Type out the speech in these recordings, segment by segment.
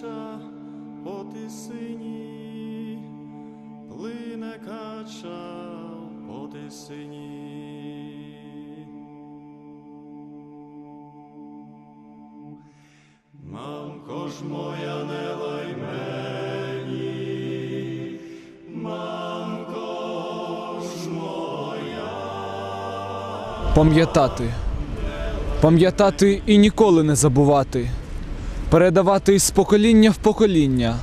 кача, по тисині, плине кача, по тисині. Мамко ж моя не лай мені, мамко ж моя. Пам'ятати, пам'ятати і ніколи не забувати. Передавати із покоління в покоління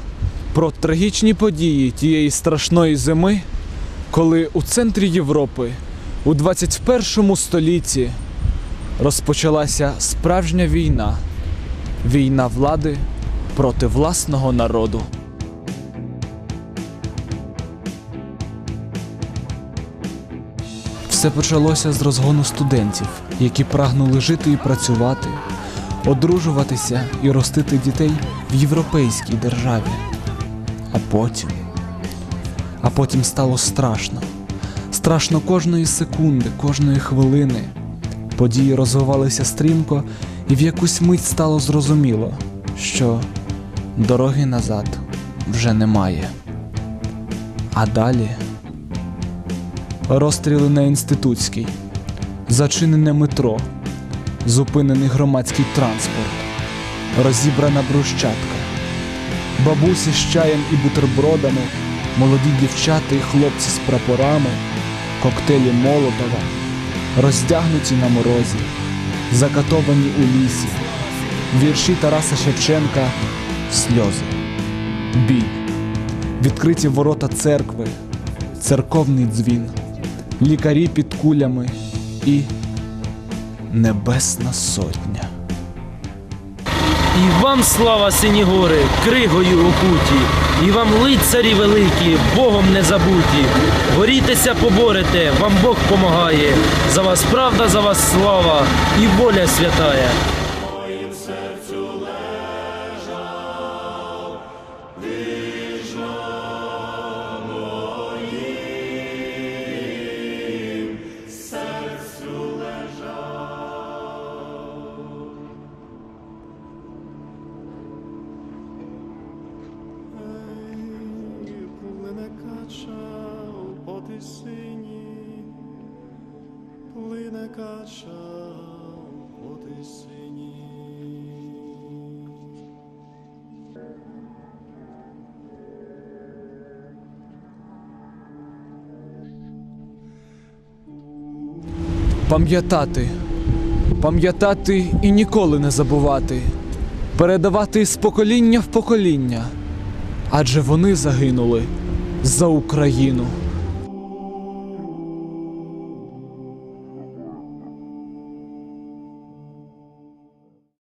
про трагічні події тієї страшної зими, коли у центрі Європи у 21 столітті розпочалася справжня війна. Війна влади проти власного народу. Все почалося з розгону студентів, які прагнули жити і працювати, одружуватися і ростити дітей в європейській державі. А потім. А потім стало страшно. Страшно кожної секунди, кожної хвилини. Події розвивалися стрімко, і в якусь мить стало зрозуміло, що дороги назад вже немає. А далі розстріли на інститутській, зачинене метро, зупинений громадський транспорт, розібрана брущатка, бабусі з чаєм і бутербродами, молоді дівчата і хлопці з прапорами, коктейлі Молотова, роздягнуті на морозі, закатовані у лісі, вірші Тараса Шевченка, сльози, бій, відкриті ворота церкви, церковний дзвін, лікарі під кулями і Небесна Сотня. І вам слава сині гори, кригою окуті, і вам лицарі великі, Богом не забуті. Борітеся, поборете, вам Бог помагає. За вас правда, за вас слава і воля святая. Плине качав по тисині, плине качав по тисині. Пам'ятати, пам'ятати і ніколи не забувати, передавати з покоління в покоління, адже вони загинули за Україну.